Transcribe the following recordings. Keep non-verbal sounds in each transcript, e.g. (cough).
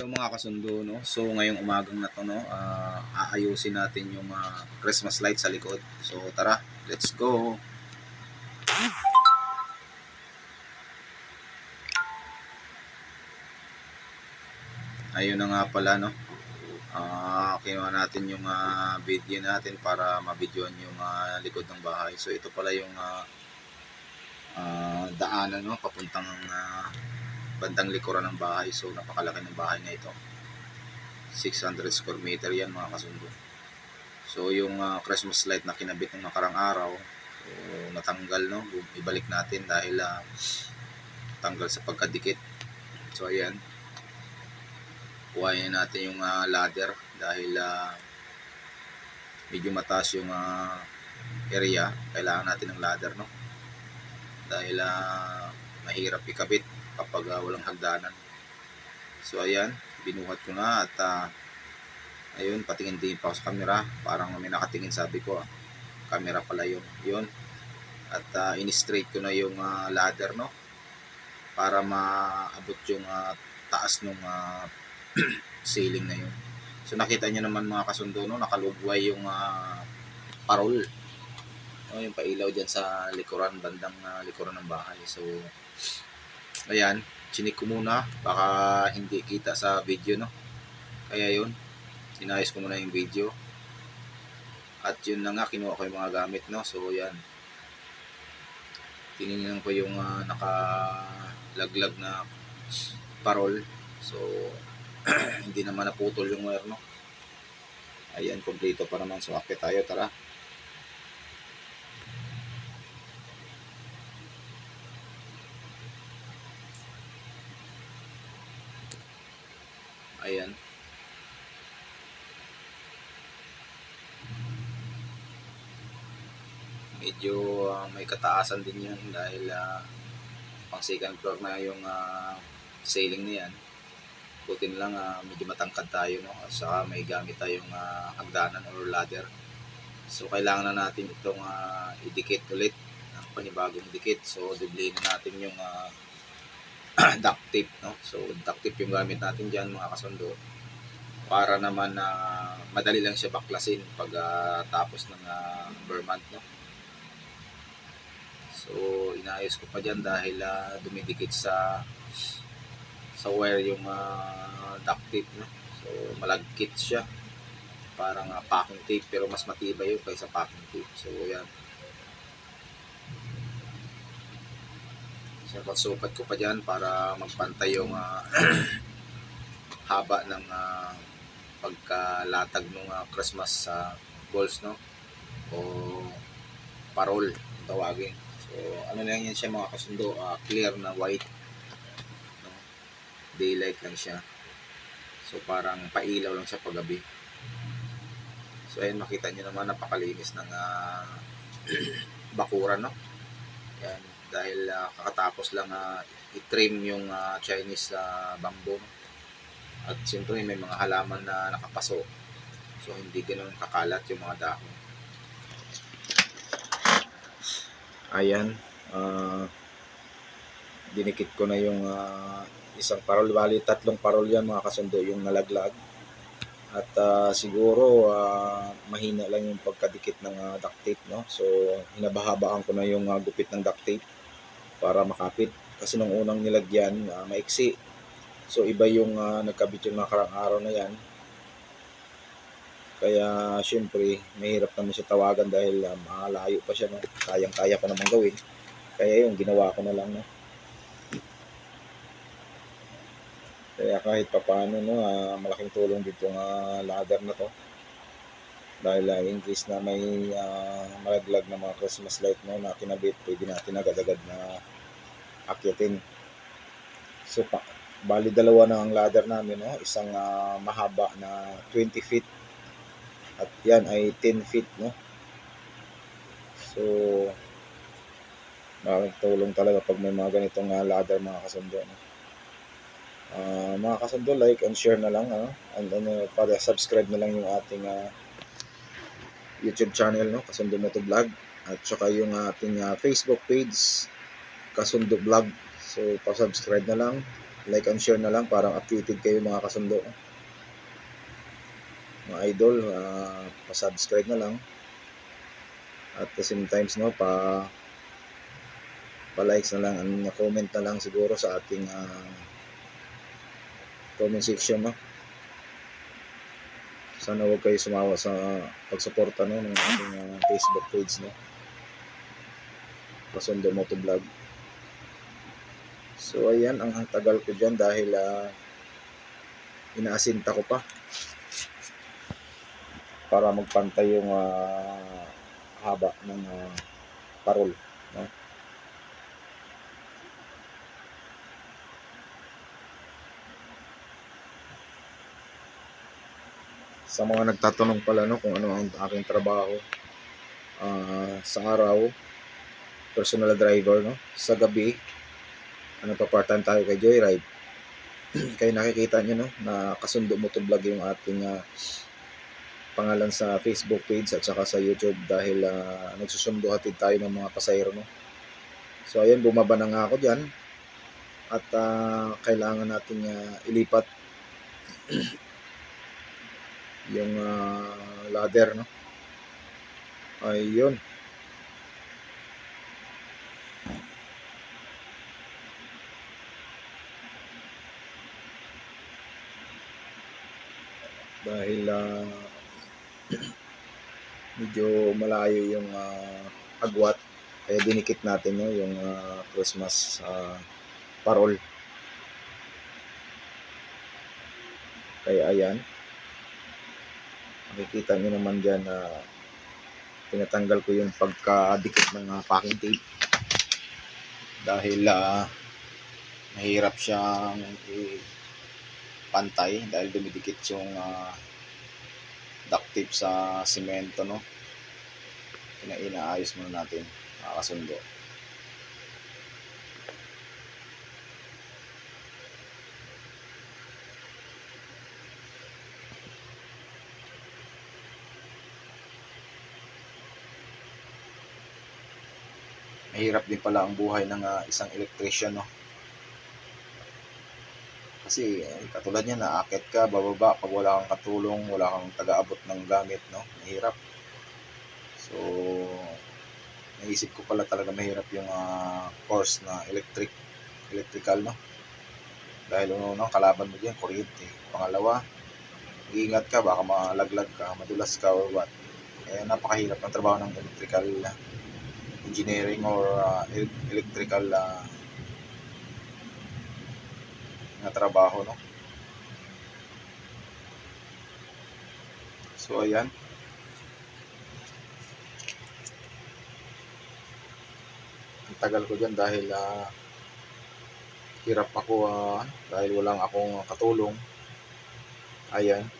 Hello mga kasundo, no? So ngayong umagang na to, no, ah, aayusin natin yung ah, Christmas light sa likod. So tara, let's go. Ayun na nga pala, no. Ah, kinuha natin yung ah, video natin para mabidyoan yung ah, likod ng bahay. So ito pala yung ah, ah, daanan, no, papuntang ah, bandang likuran ng bahay. So, napakalaki ng bahay na ito. 600 square meter yan mga kasundo. So, yung ah, Christmas light na kinabit ng nakarang araw, so, natanggal, no? Ibalik natin dahil ah, tanggal sa pagkadikit. So, ayan. Kuhain natin yung ah, ladder dahil ah, medyo mataas yung ah, area. Kailangan natin ng ladder, no? Dahil ah, mahirap ikabit kapag ah, walang hagdanan. So ayan, binuhat ko na at ah, ayun, patingin-tingin pa ako sa camera. Parang may nakatingin sabi ko, ah, camera pala yun. Yun. At ah, in-straight ko na yung ah, ladder, no? Para maabot yung ah, taas ng (clears throat) ceiling na yun. So nakita nyo naman mga kasundo, no? Nakalugway yung ah, parol. No, yung pailaw dyan sa likuran, bandang ah, likuran ng bahay. So, ayan, chinik ko muna. Baka hindi kita sa video no? Kaya yun inayos ko muna yung video. At yun na nga kinuha ko yung mga gamit no? So yan. Tinignan ko yung ah, nakalaglag na parol. So (clears throat) hindi naman naputol yung wire no? Ayan kompleto pa naman. So akit tayo tara ayan. Medyo ah, may kataasan din yan dahil ah, pang second floor na yung ah, ceiling na yan. Buti na lang ah, medyo matangkad tayo no? At saka may gamit tayong ah, hagdanan or ladder. So kailangan na natin itong ah, idikit ulit ng panibagong dikit. So diblihin na natin yung ah, (clears throat) duct tape no? So duct tape yung gamit natin diyan mga kasundo para naman na madali lang siya baklasin pag ah, tapos ng uh, Vermont no? So inayos ko pa diyan dahil ah, dumidikit sa sa wire yung ah, duct tape no? So malagkit siya. Parang ah, packing tape pero mas matibay yun kaysa packing tape. So yan So, sukat ko pa dyan para magpantay yung ah, (clears throat) haba ng ah, pagkalatag ng ah, Christmas sa balls, no? O parol, tawagin. So, ano lang yan siya mga kasundo, ah, clear na white. No? Daylight lang siya. So, parang pailaw lang siya paggabi. So, ayun, makita nyo naman, napakalinis ng ah, (clears throat) bakuran, no? Yan, dahil ah, kakatapos lang ah, i-trim yung ah, Chinese ah, bamboo. At siyempre may mga halaman na nakapaso. So hindi ganoon kakalat yung mga dahon. Ayan. ah, dinikit ko na yung ah, isang parol. Bali, tatlong parol yan mga kasundo yung nalaglag. At ah, siguro ah, mahina lang yung pagkadikit ng ah, duct tape. No? So hinabahabaan ko na yung ah, gupit ng duct tape para makapit. Kasi nung unang nilagyan, ah, maiksi. So iba yung ah, nagkabit yung nakarang araw na yan. Kaya syempre, mahirap naman siya tawagan dahil ah, malayo pa siya. No? Kayang-kaya ko naman gawin. Kaya yung ginawa ko na lang. No? Kaya kahit papaano, no, ah, malaking tulong dito ng ah, ladder na to. Dahil ah, in case na may ah, malaglag na mga Christmas light no, na kinabit, pwede natin agad-agad na akyatin. So, pa, bali dalawa na ang ladder namin, no? isang ah, mahaba na 20 feet at yan ay 10 feet. No? So, malaking tulong talaga pag may mga ganitong ah, ladder mga kasundo. No? Ah, mga kasundo, like and share na lang. Ano? And ano, para subscribe na lang yung ating ah, YouTube channel, no? Kasundo Moto Vlog. At saka yung ating ah, Facebook page, Kasundo Vlog. So, pa-subscribe na lang. like and share na lang parang updated kayo mga kasundo mga idol uh, pa-subscribe na lang at the same times no pa pa-likes na lang and comment na lang siguro sa ating ah, comment section no sana huwag kayo sumawa sa pagsuporta no ng ating ah, Facebook page no Kasundo Motovlog so ayan ang tagal ko dyan dahil ah, inaasinta ko pa para magpantay yung ah, haba ng ah, parol no? Sa mga nagtatanong pala no kung ano ang aking trabaho ah, sa araw personal driver no sa gabi ano pa part time tayo kay Joyride. (clears throat) Kaya nakikita nyo no na kasundo mo to vlog yung ating ah, pangalan sa Facebook page at saka sa YouTube dahil ah, nagsusundo hatid tayo ng mga pasahero no. So ayun bumaba na nga ako dyan at ah, kailangan nating ah, ilipat (clears throat) yung ah, ladder no? Ayun. Dahil ah, (clears throat) medyo malayo yung ah, agwat kaya dinikit natin no, yung ah, Christmas ah, parol. Kaya ayan makikita nyo naman dyan na tinatanggal ko yung pagkadikit ng ah, packing tape. Dahil ah, mahirap siyang pantay dahil dumidikit yung ah, duct tape sa simento no? Kina inaayos muna natin makakasundo mahirap din pala ang buhay ng ah, isang electrician no? Kasi eh, katulad niya naakit ka bababa pag wala kang katulong wala kang taga-abot ng gamit no? Mahirap. So naisip ko pala talaga mahirap yung ah, course na electric electrical no? Dahil ano no kalaban mo diyan kuryente. Pangalawa mag-iingat ka baka malaglag ka madulas ka or what. Kaya napakahirap ng trabaho ng electrical engineering or el- electrical ah, na trabaho no? So ayan. Ang tagal ko dyan dahil ah, hirap ako ah, dahil walang akong katulong. Ayan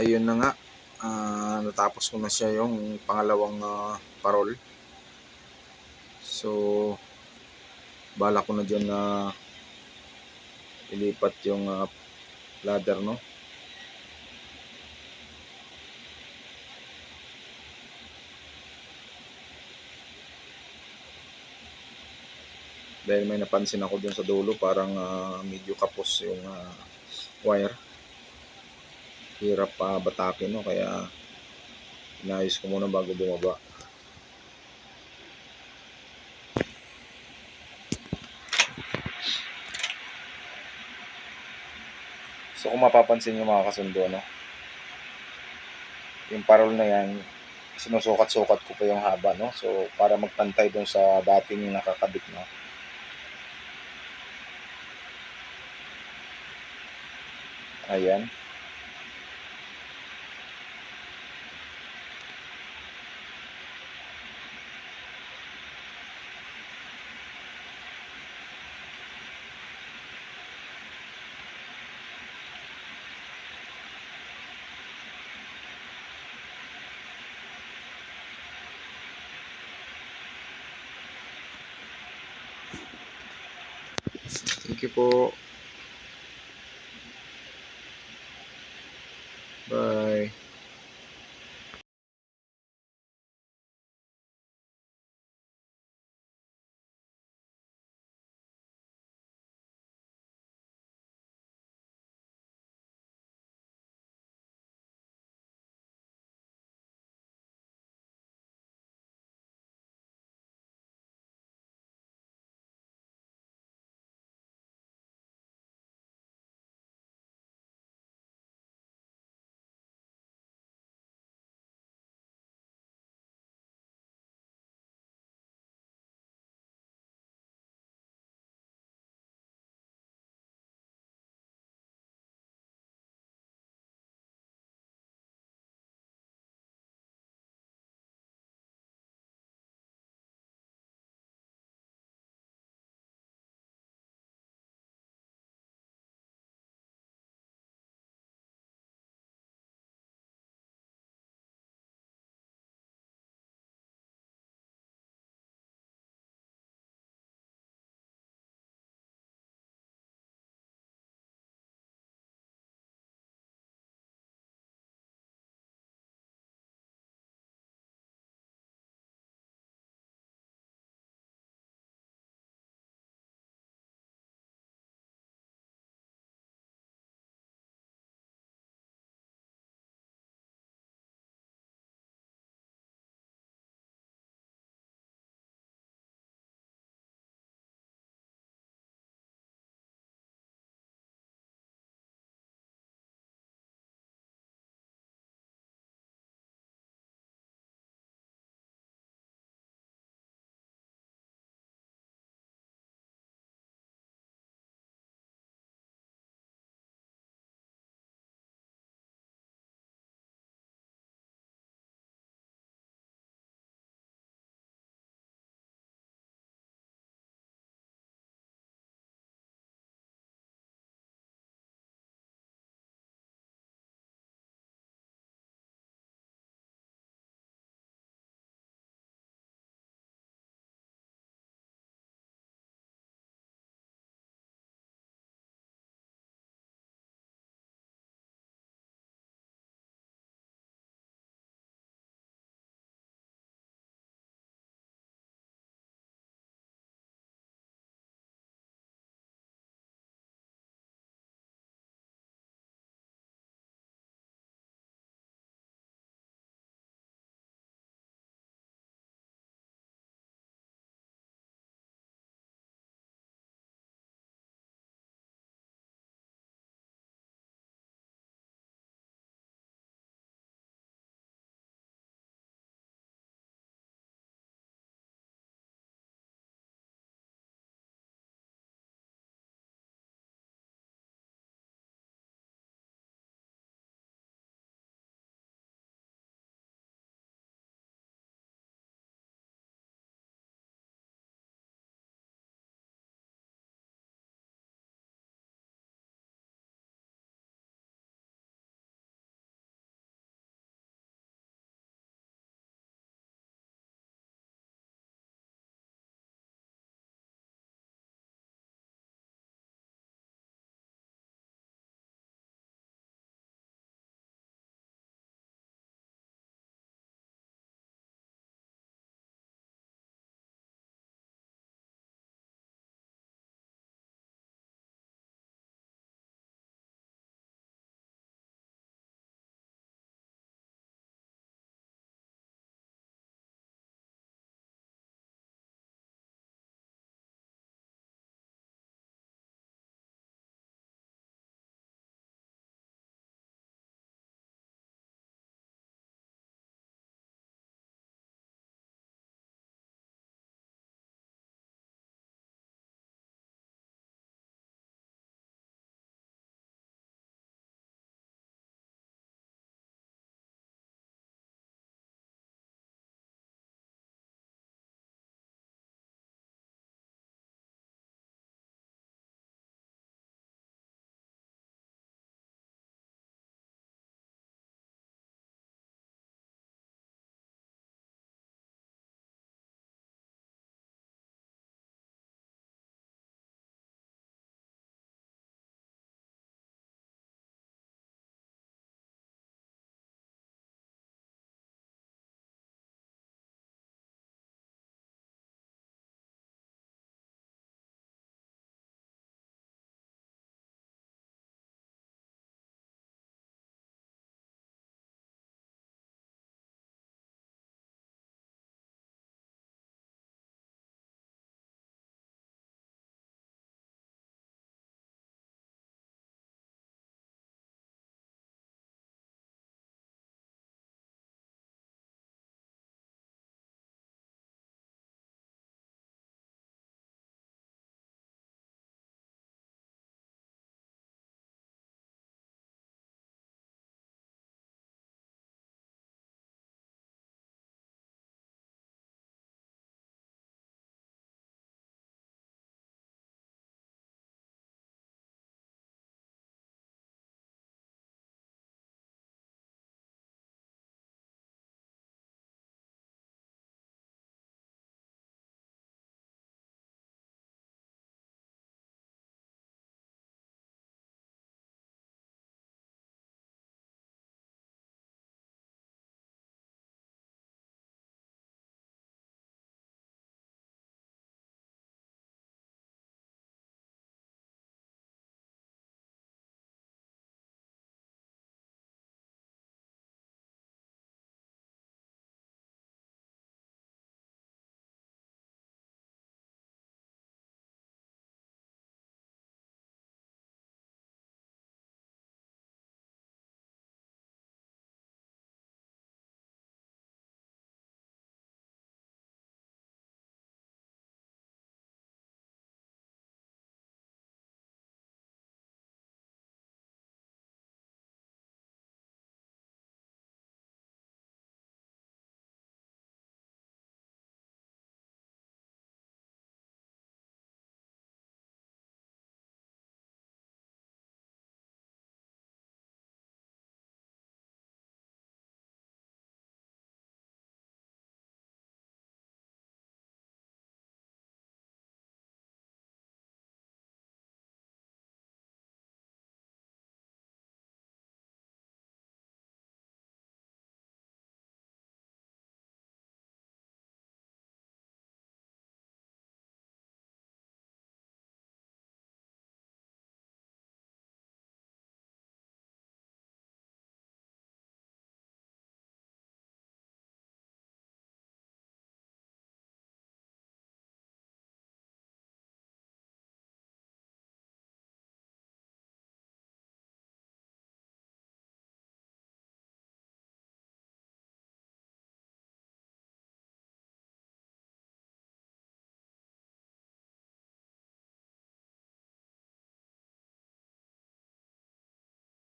ayun na nga. Ah, natapos ko na siya yung pangalawang ah, parol. So bala ko na dyan na ilipat yung ah, ladder no? Dahil may napansin ako dun sa dulo parang ah, medyo kapos yung ah, wire hirap pa batakin no? Kaya inayos ko muna bago bumaba. So kung mapapansin nyo mga kasundo no? Yung parol na yan sinusukat-sukat ko pa yung haba no? So para magpantay dun sa dating nakakabit no? Ayan. así